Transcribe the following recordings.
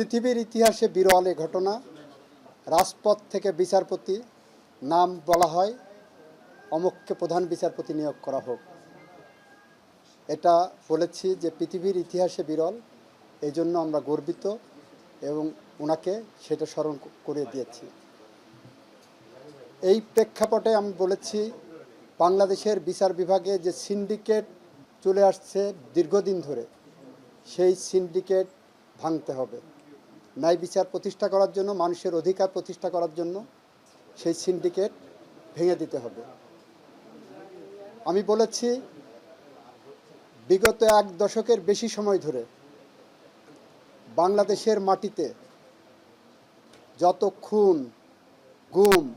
পৃথিবীর ইতিহাসে বিরল এ ঘটনা, রাজপথ থেকে বিচারপতি নাম বলা হয়, অমুককে প্রধান বিচারপতি নিয়োগ করা হোক। এটা বলেছি যে পৃথিবীর ইতিহাসে বিরল এই জন্য আমরা গর্বিত এবং ওনাকে সেটা স্মরণ করে দিয়েছি। এই প্রেক্ষাপটে আমি বলেছি, বাংলাদেশের বিচার বিভাগে যে সিন্ডিকেট চলে আসছে দীর্ঘদিন ধরে, সেই সিন্ডিকেট ভাঙতে হবে। ন্যায় বিচার প্রতিষ্ঠা করার জন্য, মানুষের অধিকার প্রতিষ্ঠা করার জন্য সেই সিন্ডিকেট ভেঙে দিতে হবে। আমি বলেছি, বিগত এক দশকের বেশি সময় ধরে বাংলাদেশের মাটিতে যত খুন, গুম,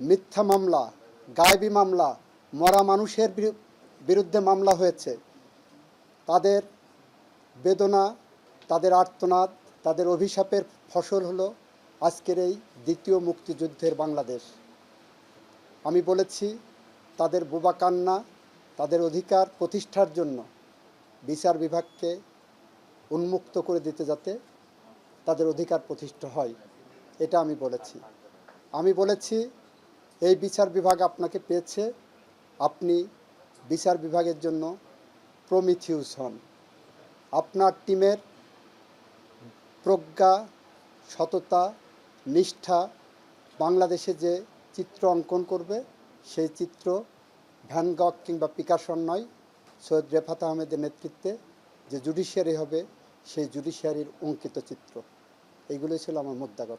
মিথ্যা মামলা, গায়েবী মামলা, মরা মানুষের বিরু- বিরুদ্ধে মামলা হয়েছে, তাদের বেদনা, তাদের আর্তনাদ তাদের অভিশাপের ফসল হলো আজকের এই দ্বিতীয় মুক্তিযুদ্ধের বাংলাদেশ। আমি বলেছি, তাদের বোবা কান্না, তাদের অধিকার প্রতিষ্ঠার জন্য বিচার বিভাগকে উন্মুক্ত করে দিতে যাতে তাদের অধিকার প্রতিষ্ঠা হয়, এটা আমি বলেছি। আমি বলেছি, এই বিচার বিভাগ আপনাকে পেয়েছে, আপনি বিচার বিভাগের জন্য প্রমিথিউস হন। আপনার টিমের প্রজ্ঞা, সততা, নিষ্ঠা বাংলাদেশে যে চিত্র অঙ্কন করবে, সেই চিত্র ভ্যানগক কিংবা পিকাসন নয়, সৈয়দ রেফাত আহমেদের নেতৃত্বে যে জুডিশিয়ারি হবে, সেই জুডিশিয়ারির অঙ্কিত চিত্র। এইগুলোই ছিল আমার মুদ্রাগত।